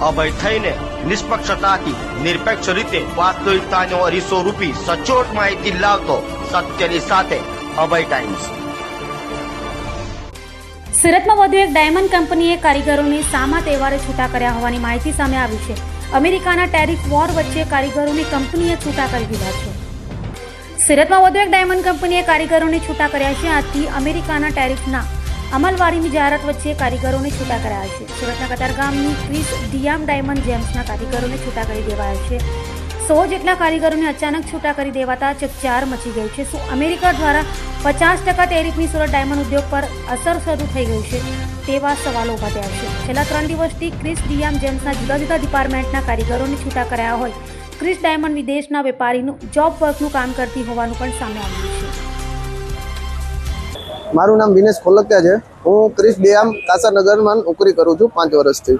અભય થઈને નિષ્પક્ષતાથી, નિરપેક્ષ રીતે વાસ્તવિકતાનો અરીસો રૂપી સચોટ માહિતી લાવતો સત્યની સાથે અભય ટાઈમ્સ સુરતમાં વધુ એક ડાયમંડ કંપનીએ કારીગરોને સામા તહેવારે છૂટા કર્યા હોવાની માહિતી સામે આવી છે. અમેરિકાના ટેરિફ વોર વચ્ચે કારીગરોને કંપનીએ છૂટા કરી દીધા છે. સુરતમાં વધુ એક ડાયમંડ કંપનીએ કારીગરોને છૂટા કર્યા છે. આથી અમેરિકાના ટેરિફના અમલવારીની જાહેરાત વચ્ચે કારીગરોને છૂટા કરાયા છે. સુરતના કતારગામની ક્રિસ ડિયામ ડાયમંડ જેમ્સના કારીગરોને છૂટા કરી દેવાયા છે. સો જેટલા કારીગરોને અચાનક છૂટા કરી દેવાતા ચકચાર મચી ગઈ છે. શું અમેરિકા દ્વારા પચાસ ટકા ટેરિફની સુરત ડાયમંડ ઉદ્યોગ પર અસર શરૂ થઈ ગઈ છે તેવા સવાલો ઊભા થયા છે. છેલ્લા ત્રણ દિવસથી ક્રિસ ડિયામ જેમ્સના જુદા જુદા ડિપાર્ટમેન્ટના કારીગરોને છૂટા કરાયા હોય. ક્રિસ ડાયમંડ વિદેશના વેપારીનું, જોબ વર્કનું કામ કરતી હોવાનું પણ સામે આવ્યું છે. મારું નામ દિનેશ ખોલકિયા છે. હું ક્રિસ ડેમ કાસાનગરમાં નોકરી કરું છું પાંચ વર્ષથી?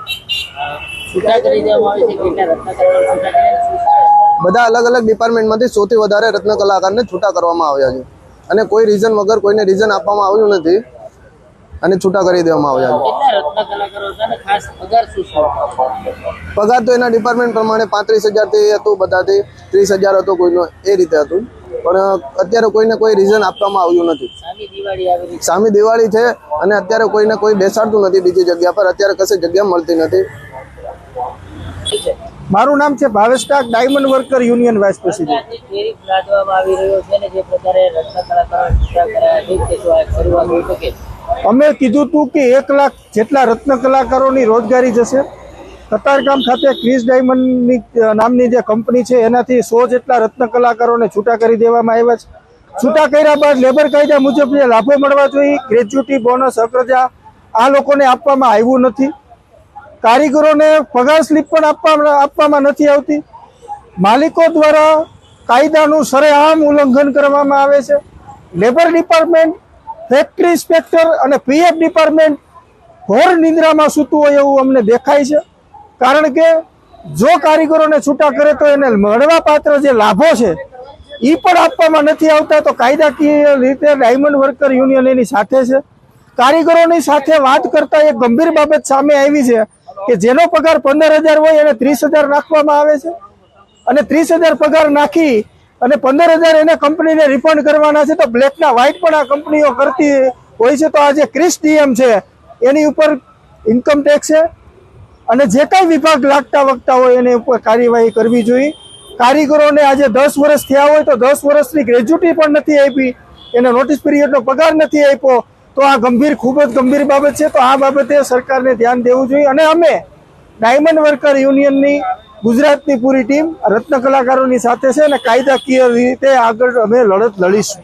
બધા અલગ અલગ ડિપાર્ટમેન્ટમાંથી સૌથી વધારે રત્ન કલાકારને છૂટા કરવામાં આવ્યા છે. અને કોઈ રીઝન વગર કોઈને રીઝન આપવામાં આવ્યું નથી અને છૂટા કરી દેવામાં આવ્યા છે. પગાર પગાર તો એના ડિપાર્ટમેન્ટ પ્રમાણે પાંત્રીસ હજારથી હતું બધાથી ત્રીસ હજાર હતો કોઈનો એ રીતે હતું. પણ અત્યારે કોઈને કોઈ રીઝન આપવામાં આવ્યું નથી. સામી દિવાળી આવી રહી સામી દિવાળી છે અને અત્યારે કોઈને કોઈ બેસાડતું નથી બીજી જગ્યા પર. અત્યારે કશે જગ્યા મળતી નથી. મારું નામ છે Bhavesh diamond worker union vice president. અમે કીધું હતું કે એક લાખ જેટલા રત્ન કલાકારોની રોજગારી જશે. કતારગામ ખાતે ક્રિસ ડાયમંડની નામની જે કંપની છે, એનાથી સો જેટલા રત્ન કલાકારોને છૂટા કરી દેવામાં આવ્યા છે. છૂટા કર્યા બાદ લેબર કાયદા મુજબ જે લાભો મળવા જોઈએ ગ્રેજ્યુટી બોનસ, અગ્રજા, આ લોકોને આપવામાં આવ્યું નથી. કારીગરોને પગાર સ્લીપ પણ આપવામાં આપવામાં નથી આવતી. માલિકો દ્વારા કાયદાનું સરેઆમ ઉલ્લંઘન કરવામાં આવે છે. લેબર ડિપાર્ટમેન્ટ, ફેક્ટરી ઇન્સ્પેક્ટર અને પીએફ ડિપાર્ટમેન્ટ ઘોર નિંદ્રામાં સૂતું હોય એવું અમને દેખાય છે. કારણ કે જો કારીગરોને છૂટા કરે તો એને મળવા પાત્ર જે લાભો છે એ પણ આપવામાં નથી આવતા તો કાયદાકીય રીતે ડાયમંડ વર્કર યુનિયન એની સાથે છે. કારીગરોની સાથે વાત કરતા એક ગંભીર બાબત સામે આવી છે કે જેનો પગાર પંદર હજાર હોય એને ત્રીસ હજાર નાખવામાં આવે છે. અને ત્રીસ હજાર પગાર નાખી અને પંદર હજાર એને કંપનીને રિફંડ કરવાના છે તો બ્લેકના વ્હાઇટ પણ આ કંપનીઓ કરતી હોય છે. તો આ જે ક્રિસ ડીએમ છે, એની ઉપર ઇન્કમ ટેક્સ છે. અને જે કાંઈ વિભાગ લાગતા વગતા હોય એને ઉપર કાર્યવાહી કરવી જોઈએ. કારીગરોને આજે દસ વર્ષ થયા હોય તો દસ વર્ષની ગ્રેજ્યુટી પણ નથી આપી. એને નોટિસ પીરિયડનો પગાર નથી આપ્યો. તો આ ગંભીર, ખૂબ જ ગંભીર બાબત છે. તો આ બાબતે સરકારને ધ્યાન દેવું જોઈએ. અને અમે ડાયમંડ વર્કર યુનિયનની, ગુજરાતની પૂરી ટીમ રત્ન કલાકારોની સાથે છે અને કાયદાકીય રીતે આગળ અમે લડત લડીશું.